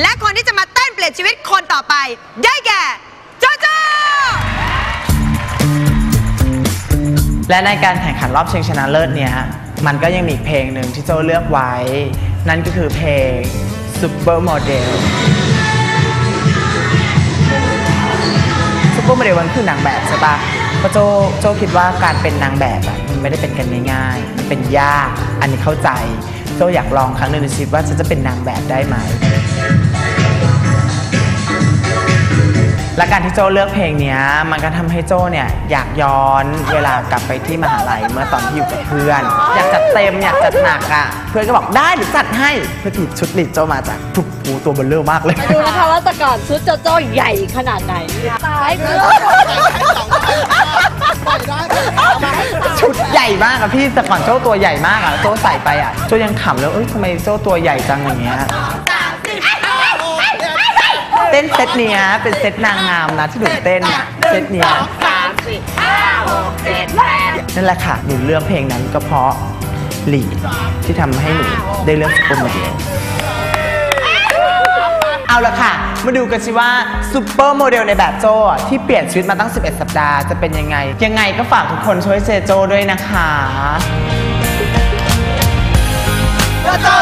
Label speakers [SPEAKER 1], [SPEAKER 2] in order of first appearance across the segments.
[SPEAKER 1] และคนที่จะมาเต้นเปลี่ยนชีวิตคนต่อไป ได้แก่โจโจ
[SPEAKER 2] และในการแข่งขันรอบชิงชนะเลิศเนี้ยมันก็ยังมีอีกเพลงหนึ่งที่โจเลือกไว้ นั่นก็คือเพลง Super Model Super Model มันคือนางแบบใช่ปะเพราะโจโจคิดว่าการเป็นนางแบบอะมันไม่ได้เป็นกันง่ายๆมันเป็นยาก อันนี้เข้าใจ โจอยากลองครั้งหนึ่งในชีวิตว่าฉันจะเป็นนางแบบได้ไหม การที่โจเลือกเพลงเนี้ย มันก็ทำให้โจเนี่ยอยากย้อนเวลากลับไปที่มหาลัยเมื่อตอนที่อยู่กับเพื่อน อยากจัดเต็มอยากจัดหนักอะ เพื่อนก็บอกได้หรือจัดให้เพื่อถีบชุดลิดโจมาจากทุบหูตัวเบลเลอร์มากเลย
[SPEAKER 3] ดูนะคะว่าแต่ก่อนชุดโจโจ้ใหญ่ขนาดไหนตายเพื่อ
[SPEAKER 2] ชุดใหญ่มากอะพี่แต่ก่อนโจ้ตัวใหญ่มากอะโจ้ใส่ไปอะโจ้ยังขำแล้วเอ้ยทำไมโจ้ตัวใหญ่จังอย่างเงี้ย เต้นเซตเนี้ยเป็นเซตนางงามนะที่หนูเต้นอะเซตเนี้ยนั่นแหละค่ะหนูเลือกเพลงนั้นก็เพราะหลีดที่ทำให้หนูได้เลือกซุปเปอร์โมเดลเอาละค่ะ มาดูกันสิว่าซูเปอร์โมเดลในแบบโจอะที่เปลี่ยนชีวิตมาตั้ง 11 สัปดาห์จะเป็นยังไง ยังไงก็ฝากทุกคนช่วยเซโจด้วยนะคะ
[SPEAKER 1] โจโจโจโจโจ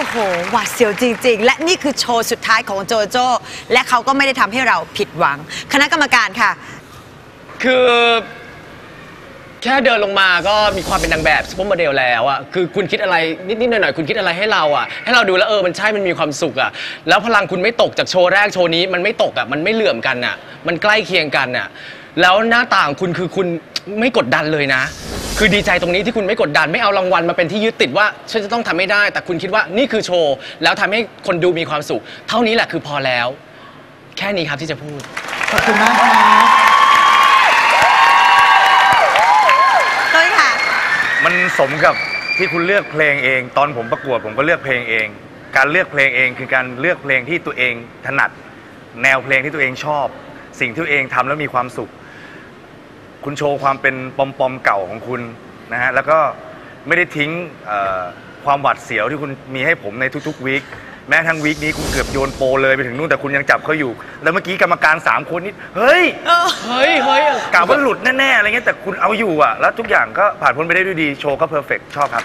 [SPEAKER 1] อ้โหหวาดเสียวจริง ๆ และนี่คือโชว์สุดท้ายของโจโจ้และเขาก็ไม่ได้ทำให้เราผิดหวัง คณะกรรมการค่ะ
[SPEAKER 4] คือ แค่เดินลงมาก็มีความเป็นนางแบบซุปเปอร์โมเดลแล้วอะคือคุณคิดอะไรนิดๆหน่อยๆคุณคิดอะไรให้เราอะให้เราดูแล้วเออมันใช่มันมีความสุขอะแล้วพลังคุณไม่ตกจากโชว์แรกโชว์นี้มันไม่ตกอะมันไม่เหลื่อมกันอะมันใกล้เคียงกันอะแล้วหน้าต่างคุณคือคุณไม่กดดันเลยนะ คือดีใจตรงนี้ที่คุณไม่กดดันไม่เอารางวัลมาเป็นที่ยึดติดว่าฉันจะต้องทำไม่ได้ แต่คุณคิดว่านี่คือโชว์ แล้วทำให้คนดูมีความสุข เท่านี้แหละคือพอแล้ว แค่นี้ครับที่จะพูด
[SPEAKER 2] ขอบคุณมากครับ
[SPEAKER 1] ต้ยค่ะ
[SPEAKER 5] มันสมกับที่คุณเลือกเพลงเอง ตอนผมประกวดผมก็เลือกเพลงเอง การเลือกเพลงเองคือการเลือกเพลงที่ตัวเองถนัด แนวเพลงที่ตัวเองชอบ สิ่งที่ตัวเองทำแล้วมีความสุข คุณโชว์ความเป็นปอมปอมๆเก่าของคุณนะฮะแล้วก็ไม่ได้ทิ้งเอ่อความหวาดเสียวที่คุณมีให้ผมในทุกๆวีคแม้ทั้งวีคนี้คุณเกือบโยนโปรเลยไปถึงนู่นแต่คุณยังจับเขาอยู่ แล้วเมื่อกี้กรรมการสามคนนี่เฮ้ย
[SPEAKER 4] เฮ้ยเฮ้ย
[SPEAKER 5] กะว่าหลุดแน่ๆอะไรเงี้ยแต่คุณเอาอยู่อะ แล้วทุกอย่างก็ผ่านพ้นไปได้ด้วยดี โชว์ก็เพอร์เฟกชอบครับ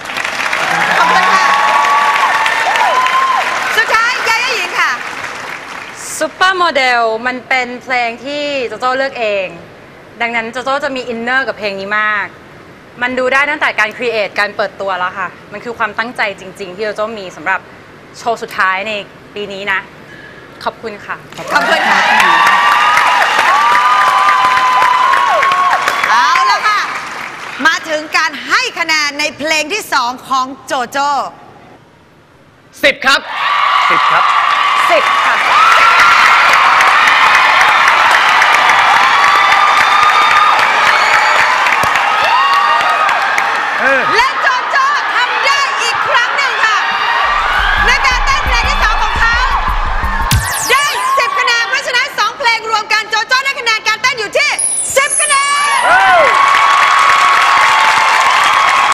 [SPEAKER 1] ขอบคุณค่ะ สุดท้ายยาย่าหญิงค่ะ
[SPEAKER 6] ซูเปอร์โมเดลมันเป็นเพลงที่โจโจ้เลือกเอง ดังนั้นโจโจจะมีอินเนอร์กับเพลงนี้มาก มันดูได้ตั้งแต่การครีเอทการเปิดตัวแล้วค่ะ มันคือความตั้งใจจริง ๆ ที่โจโจมีสำหรับโชว์สุดท้ายในปีนี้นะ ขอบคุณค่ะ
[SPEAKER 1] ขอบคุณค่ะ
[SPEAKER 7] เอาละค่ะ มาถึงการให้คะแนนในเพลงที่สองของโจโจ้
[SPEAKER 4] สิบครับ
[SPEAKER 8] สิบครับ
[SPEAKER 9] สิบ